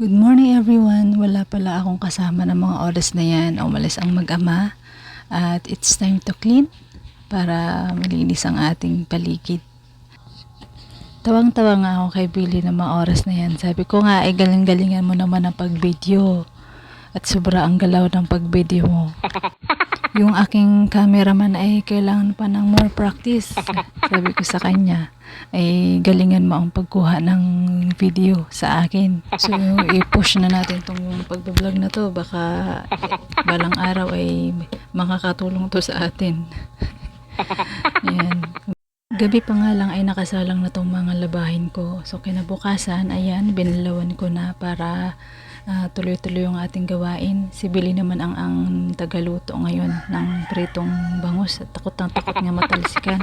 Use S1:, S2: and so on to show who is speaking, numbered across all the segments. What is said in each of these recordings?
S1: Good morning everyone. Wala pala akong kasama ng mga oras na yan. Umalis ang mag-ama. At it's time to clean para malinis ang ating paligid. Tawang-tawa nga ako kay Billy ng mga oras na yan. Sabi ko nga, ay galing-galingan mo naman ang pag-video. At sobra ang galaw ng pag-video mo. Yung aking cameraman ay kailangan pa ng more practice. Sabi ko sa kanya, ay galingan mo ang pagkuha ng video sa akin. So, i-push na natin itong pagbablog na to. Baka balang araw ay makakatulong to sa atin. Ayan. Gabi pa nga lang ay nakasalang na tong mga labahin ko. So, kinabukasan, ayan, binalawan ko na para ah, tuloy-tuloy yung ating gawain. Si Billy naman ang, ang tagaluto ngayon ng pritong bangus. At takot ng takot nga matalsikan.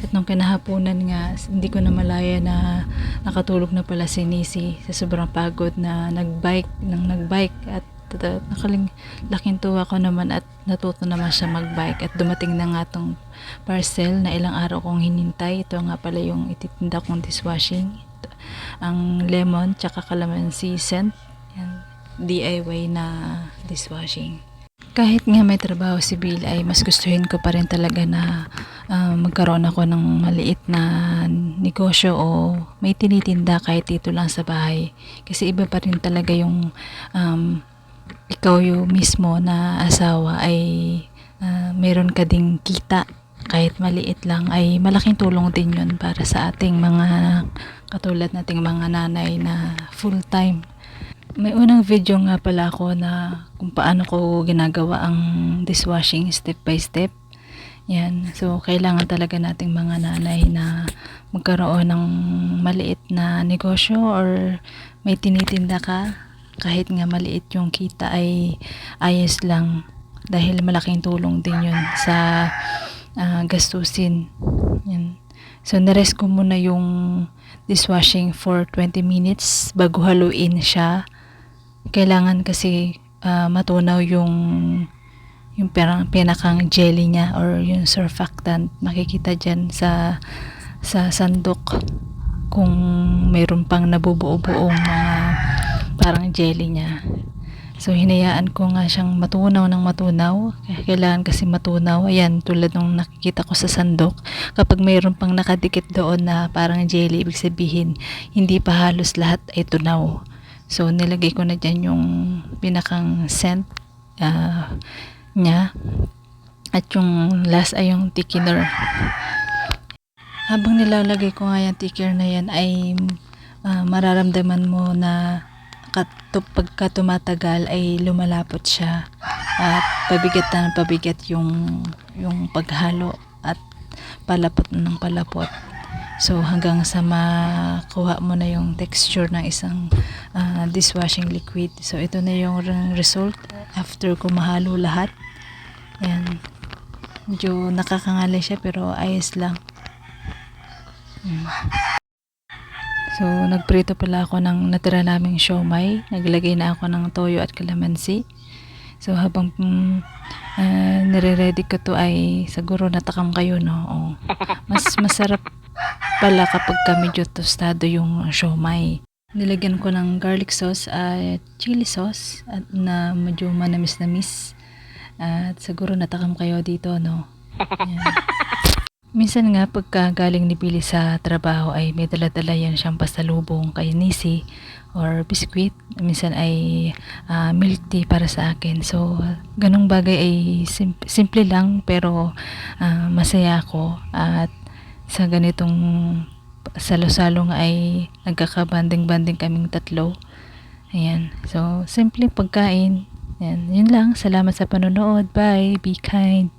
S1: At nung kinahaponan nga, hindi ko na malaya na nakatulog na pala si Nisi sa sobrang pagod na nagbike, nang nagbike at tata- nakaling laking tuwa ko naman at natuto naman siya magbike at dumating na nga tong parcel na ilang araw kong hinintay. Ito nga pala yung ititinda kong dishwashing. Ang lemon tsaka calamansi scent. DIY na dishwashing. Kahit nga may trabaho si Bill ay mas gustuhin ko pa rin talaga na ah, magkaroon ako ng maliit na negosyo o may tinitinda kahit dito lang sa bahay. Kasi iba pa rin talaga yung um, ikaw yung mismo na asawa ay ah, meron ka ding kita kahit maliit lang ay malaking tulong din yun para sa ating mga katulad nating mga nanay na full time may unang video nga pala ako na kung paano ko ginagawa ang dishwashing step by step. Yan. So, kailangan talaga nating mga nanay na magkaroon ng maliit na negosyo or may tinitinda ka. Kahit nga maliit yung kita ay ayos lang. Dahil malaking tulong din yun sa ah, gastusin. Yan. So, nares ko muna yung dishwashing for 20 minutes bago haluin siya kailangan kasi ah, matunaw yung yung parang pinakang jelly niya or yung surfactant makikita dyan sa sa sandok kung mayroon pang nabubuo-buong mga parang jelly niya. So hinayaan ko nga siyang matunaw ng matunaw. Kailangan kasi matunaw. Ayan tulad nung nakikita ko sa sandok kapag mayroon pang nakadikit doon na parang jelly ibig sabihin hindi pa halos lahat ay tunaw So, nilagay ko na dyan yung pinakang scent ah, niya. At yung last ay yung thickener. Habang nilalagay ko nga yung thickener na yan ay ah, mararamdaman mo na kat- pagka tumatagal ay lumalapot siya at pabigat na pabigat yung yung paghalo at palapot ng palapot. So hanggang sa makuha mo na yung texture ng isang ah, dishwashing liquid. So ito na yung re- result after ko mahalo lahat. Yan. Medyo nakakangali siya pero ayos lang. Mm. So, nagprito pala ako ng natira naming siomay. Naglagay na ako ng toyo at kalamansi. So, habang mm, ah, nire-ready ko to ay siguro natakam kayo, no? Oo. Mas masarap pala kapag ka medyo tostado yung siomay. Nilagyan ko ng garlic sauce at chili sauce at na medyo manamis-namis. At siguro natakam kayo dito, no? Yan. Minsan nga pagka galing ni Billy sa trabaho ay may dala-dala yan siyang pasalubong kay Nisi or biscuit. Minsan ay ah, milk tea para sa akin. So, ganong bagay ay sim- simple lang pero ah, masaya ako at sa ganitong salo-salo ay nagkakabanding-banding kaming tatlo. Ayan. So, simple pagkain. Ayan. Yun lang. Salamat sa panonood. Bye. Be kind.